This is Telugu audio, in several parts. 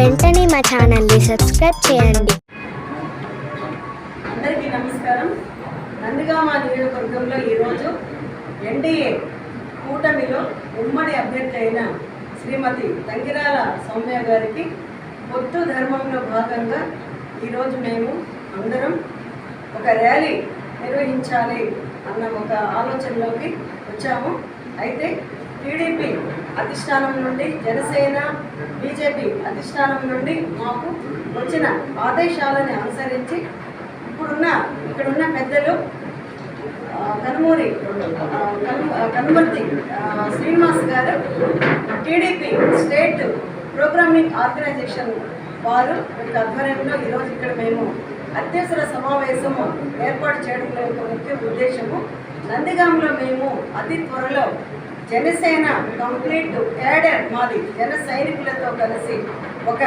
వెంటనే మా ఛానల్ని సబ్స్క్రైబ్ చేయండి. అందరికీ నమస్కారం. నందిగామ నియోజకవర్గంలో ఈరోజు ఎన్డీఏ కూటమిలో ఉమ్మడి అభ్యర్థి అయిన శ్రీమతి తంగిరాల సౌమ్య గారికి పొత్తు ధర్మంలో భాగంగా ఈరోజు మేము అందరం ఒక ర్యాలీ నిర్వహించాలి అన్న ఒక ఆలోచనలోకి వచ్చాము. అయితే టీడీపీ అధిష్టానం నుండి జనసేన బీజేపీ అధిష్టానం నుండి మాకు వచ్చిన ఆదేశాలని అనుసరించి ఇప్పుడున్న ఇక్కడున్న పెద్దలు కనుమూరి కనుమర్తి శ్రీనివాస్ గారు టీడీపీ స్టేట్ ప్రోగ్రామింగ్ ఆర్గనైజేషన్ వారు వీటి ఆధ్వర్యంలో ఈరోజు ఇక్కడ మేము అత్యవసర సమావేశము ఏర్పాటు చేయడం యొక్క ముఖ్య ఉద్దేశము. నందిగాంలో మేము అతి త్వరలో జనసేన కంప్లీట్ క్యాడర్ మాది. జన సైనికులతో కలిసి ఒక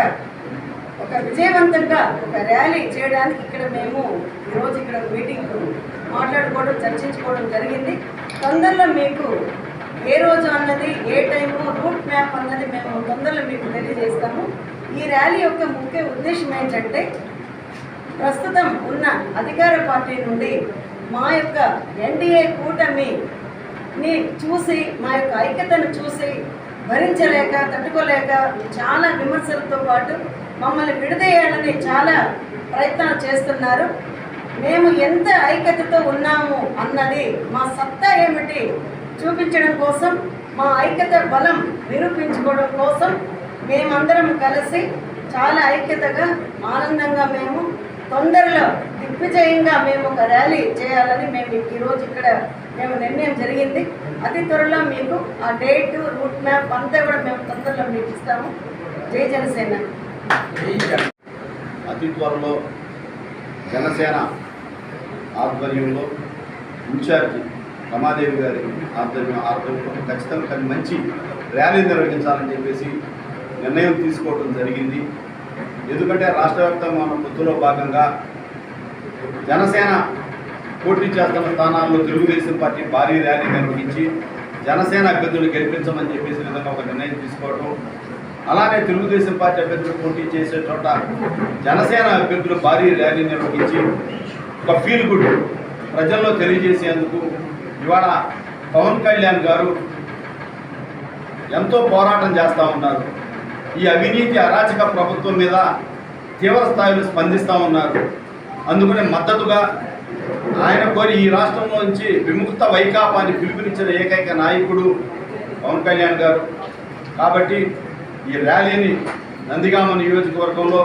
ఒక విజయవంతంగా ఒక ర్యాలీ చేయడానికి ఇక్కడ మేము ఈరోజు ఇక్కడ మీటింగ్ మాట్లాడుకోవడం చర్చించుకోవడం జరిగింది. తొందరలో మీకు ఏ రోజు అన్నది ఏ టైము రూట్ మ్యాప్ అన్నది మేము తొందరలో మీకు తెలియజేస్తాము. ఈ ర్యాలీ యొక్క ముఖ్య ఉద్దేశం ఏంటంటే ప్రస్తుతం ఉన్న అధికార పార్టీ నుండి మా యొక్క ఎన్డీఏ కూటమి ని చూసి మా యొక్క ఐక్యతను చూసి భరించలేక తట్టుకోలేక చాలా విమర్శలతో పాటు మమ్మల్ని విడదీయాలని చాలా ప్రయత్నాలు చేస్తున్నారు. మేము ఎంత ఐక్యతతో ఉన్నాము అన్నది మా సత్తా ఏమిటి చూపించడం కోసం మా ఐక్యత బలం నిరూపించుకోవడం కోసం మేమందరం కలిసి చాలా ఐక్యతగా ఆనందంగా మేము తొందరలో దిగ్విజయంగా మేము ఒక ర్యాలీ చేయాలని మేము ఈరోజు ఇక్కడ మేము నిర్ణయం జరిగింది. అతి త్వరలో మీకు ఆ డేట్ రూట్ మ్యాప్ అంతా కూడా మేము తొందరలో మీకు ఇస్తాము. జై జనసేన. అతి త్వరలో జనసేన ఆధ్వర్యంలో ఇన్ఛార్జి రమాదేవి గారి ఆధ్వర్యం ఆధ్వర్యంలో ఖచ్చితంగా మంచి ర్యాలీ నిర్వహించాలని చెప్పేసి నిర్ణయం తీసుకోవడం జరిగింది. ఎందుకంటే రాష్ట్ర వ్యాప్తంగా ఉన్న పొత్తులో భాగంగా జనసేన పోటీ చేస్తున్న స్థానాల్లో తెలుగుదేశం పార్టీ భారీ ర్యాలీ నిర్వహించి జనసేన అభ్యర్థులు గెలిపించమని చెప్పేసి విధంగా ఒక నిర్ణయం తీసుకోవడం అలానే తెలుగుదేశం పార్టీ అభ్యర్థులు పోటీ చేసే చోట జనసేన అభ్యర్థులు భారీ ర్యాలీ నిర్వహించి ఒక ఫీల్ గుడ్ ప్రజల్లో తెలియజేసేందుకు ఇవాళ పవన్ కళ్యాణ్ గారు ఎంతో పోరాటం చేస్తూ ఉన్నారు. ఈ అవినీతి అరాచక ప్రభుత్వం మీద తీవ్ర స్థాయిలో స్పందిస్తూ ఉన్నారు. అందుకనే మద్దతుగా ఆయన కోరి ఈ రాష్ట్రంలో నుంచి విముక్త వైకాపాన్ని పిలుపునిచ్చిన ఏకైక నాయకుడు పవన్ కళ్యాణ్ గారు. కాబట్టి ఈ ర్యాలీని నందిగామ నియోజకవర్గంలో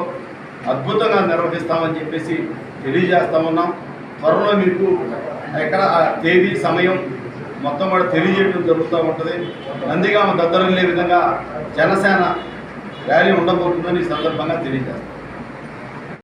అద్భుతంగా నిర్వహిస్తామని చెప్పేసి తెలియజేస్తా ఉన్నాం. త్వరలో మీకు ఎక్కడ తేదీ సమయం మొత్తం కూడా తెలియజేయడం జరుగుతూ ఉంటుంది. నందిగామ దద్దరం లేని విధంగా జనసేన ర్యాలీ ఉండబోతుందని ఈ సందర్భంగా తెలియజేస్తాం.